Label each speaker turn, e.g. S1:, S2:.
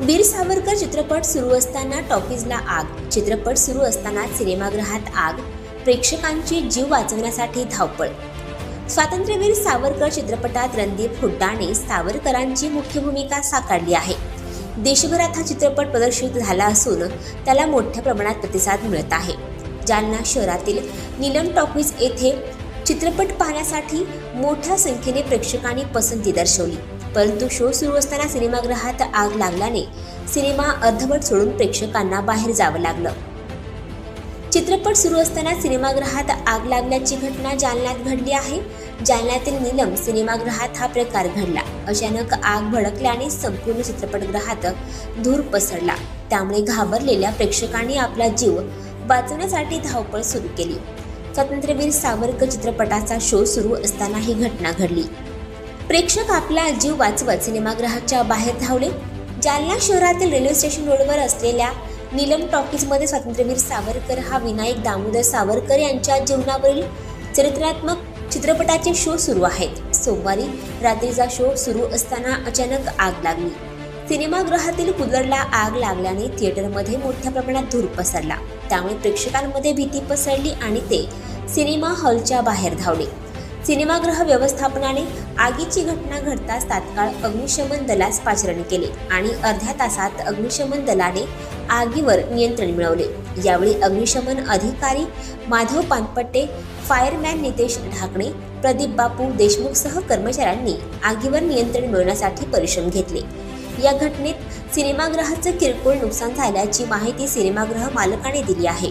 S1: वीर सावरकर चित्रपट सुरू असताना टॉकीजला आग चित्रपट सुरू असताना सिनेमागृहात आग प्रेक्षकांची जीव वाचवण्यासाठी धावपळ. स्वातंत्र्यवीर सावरकर चित्रपटात रणदीप हुड्डाने सावरकरांची मुख्य भूमिका साकारली आहे. देशभरात हा चित्रपट प्रदर्शित झाला असून त्याला मोठ्या प्रमाणात प्रतिसाद मिळत आहे. जालना शहरातील नीलम टॉकीज येथे चित्रपट पाहण्यासाठी मोठ्या संख्येने प्रेक्षकांनी पसंती दर्शवली. परंतु शो सुरू असताना सिनेमागृहात आग लागल्याने सिनेमा अर्धवट सोडून प्रेक्षकांना बाहेर जावं लागलं. चित्रपट सुरू असताना सिनेमागृहात आग लागल्याची घटना जालन्यात घडली आहे. जालन्यातील नीलम सिनेमागृहात हा प्रकार घडला. अचानक आग भडकल्याने संपूर्ण चित्रपटगृहात धूर पसरला. त्यामुळे घाबरलेल्या प्रेक्षकांनी आपला जीव वाचवण्यासाठी धावपळ सुरू केली. स्वातंत्र्यवीर सावरकर चित्रपटाचा शो सुरू असताना ही घटना घडली. प्रेक्षक आपला जीव वाचवत सिनेमागृहाच्या बाहेर धावले. जालना शहरातील रेल्वे स्टेशन रोडवर असलेल्या नीलम टॉकीजमध्ये स्वातंत्र्यवीर सावरकर हा विनायक दामोदर सावरकर यांच्या जीवनावरील चरित्रात्मक चित्रपटाचे शो सुरू आहेत. सोमवारी रात्रीचा शो सुरू असताना अचानक आग लागली. सिनेमागृहातील कुलरला आग लागल्याने थिएटरमध्ये मोठ्या प्रमाणात धूर पसरला. त्यामुळे प्रेक्षकांमध्ये भीती पसरली आणि ते सिनेमा हॉलच्या बाहेर धावले. सिनेमागृह व्यवस्थापनाने आगीची घटना घडताच तात्काळ अग्निशमन दलास पाचारण केले आणि अर्ध्या तासात अग्निशमन दलाने आगीवर नियंत्रण मिळवले. यावेळी अग्निशमन अधिकारी माधव पानपट्टे फायरमॅन नितेश ढाकणे प्रदीप बापू देशमुखसह कर्मचाऱ्यांनी आगीवर नियंत्रण मिळवण्यासाठी परिश्रम घेतले. या घटनेत सिनेमागृहाचं किरकोळ नुकसान झाल्याची माहिती सिनेमागृह मालकाने दिली आहे.